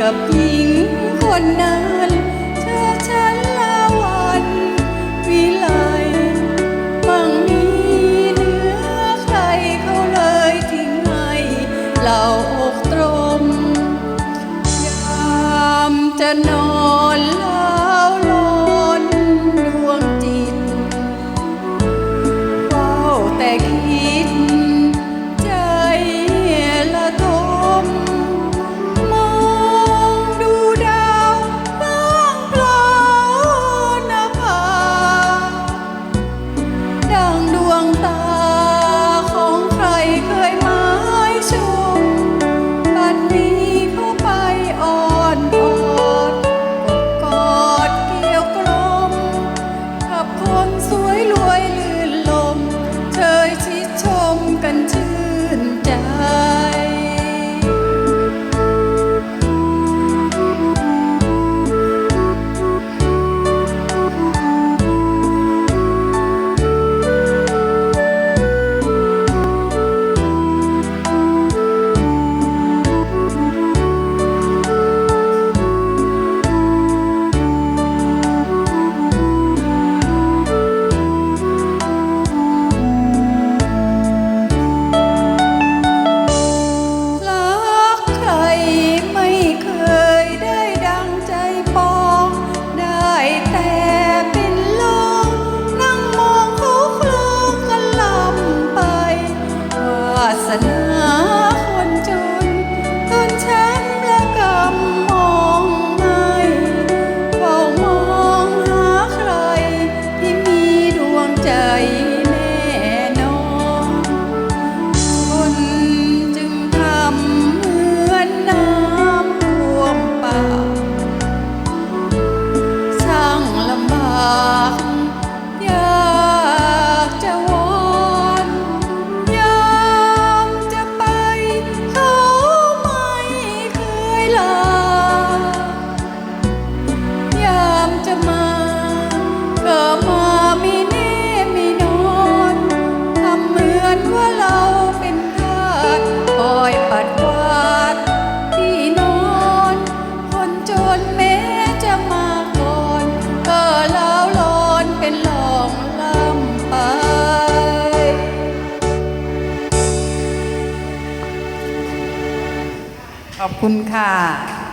กับหญิงคนนั้นเธอฉันลาวันวิลา ขอบคุณค่ะ